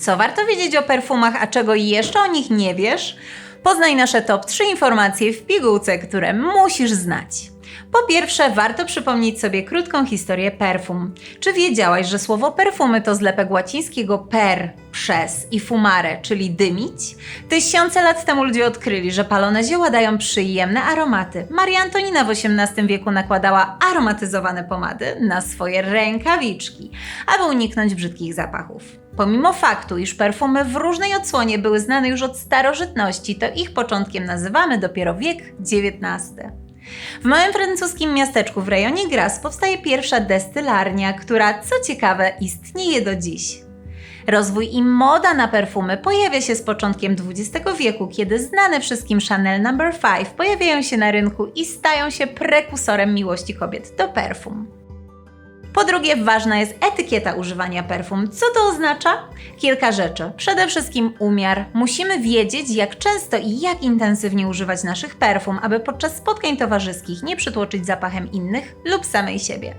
Co warto wiedzieć o perfumach, a czego jeszcze o nich nie wiesz? Poznaj nasze top 3 informacje w pigułce, które musisz znać. Po pierwsze, warto przypomnieć sobie krótką historię perfum. Czy wiedziałaś, że słowo perfumy to zlepek łacińskiego per, przez i fumare, czyli dymić? Tysiące lat temu ludzie odkryli, że palone zioła dają przyjemne aromaty. Maria Antonina w XVIII wieku nakładała aromatyzowane pomady na swoje rękawiczki, aby uniknąć brzydkich zapachów. Pomimo faktu, iż perfumy w różnej odsłonie były znane już od starożytności, to ich początkiem nazywamy dopiero wiek XIX. W małym francuskim miasteczku w rejonie Grasse powstaje pierwsza destylarnia, która, co ciekawe, istnieje do dziś. Rozwój i moda na perfumy pojawia się z początkiem XX wieku, kiedy znane wszystkim Chanel No. 5 pojawiają się na rynku i stają się prekursorem miłości kobiet do perfum. Po drugie, ważna jest etykieta używania perfum. Co to oznacza? Kilka rzeczy. Przede wszystkim umiar. Musimy wiedzieć, jak często i jak intensywnie używać naszych perfum, aby podczas spotkań towarzyskich nie przytłoczyć zapachem innych lub samej siebie.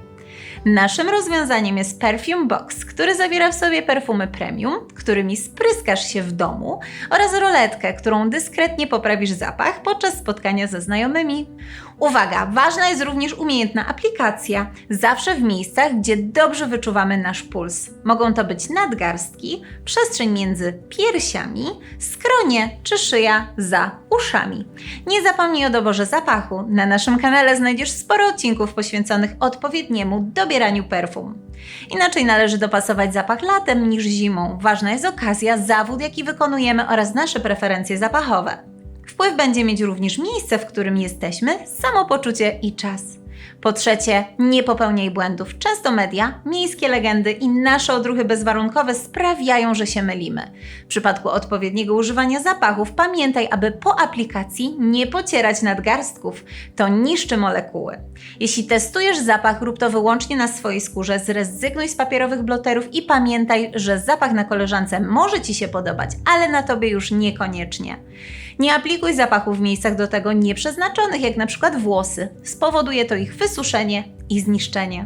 Naszym rozwiązaniem jest Perfume Box, który zawiera w sobie perfumy premium, którymi spryskasz się w domu oraz roletkę, którą dyskretnie poprawisz zapach podczas spotkania ze znajomymi. Uwaga, ważna jest również umiejętna aplikacja, zawsze w miejscach, gdzie dobrze wyczuwamy nasz puls. Mogą to być nadgarstki, przestrzeń między piersiami, skronie czy szyja za uszami. Nie zapomnij o doborze zapachu. Na naszym kanale znajdziesz sporo odcinków poświęconych odpowiedniemu dobieraniu perfum. Inaczej należy dopasować zapach latem niż zimą. Ważna jest okazja, zawód, jaki wykonujemy oraz nasze preferencje zapachowe. Wpływ będzie mieć również miejsce, w którym jesteśmy, samopoczucie i czas. Po trzecie, nie popełniaj błędów. Często media, miejskie legendy i nasze odruchy bezwarunkowe sprawiają, że się mylimy. W przypadku odpowiedniego używania zapachów pamiętaj, aby po aplikacji nie pocierać nadgarstków. To niszczy molekuły. Jeśli testujesz zapach, rób to wyłącznie na swojej skórze, zrezygnuj z papierowych bloterów i pamiętaj, że zapach na koleżance może Ci się podobać, ale na Tobie już niekoniecznie. Nie aplikuj zapachu w miejscach do tego nieprzeznaczonych, jak na przykład włosy. Spowoduje to ich wysuszenie i zniszczenie.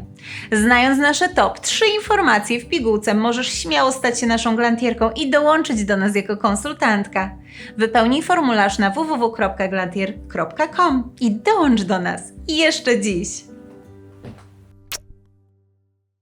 Znając nasze top 3 informacje w pigułce, możesz śmiało stać się naszą glantierką i dołączyć do nas jako konsultantka. Wypełnij formularz na www.glantier.com i dołącz do nas jeszcze dziś.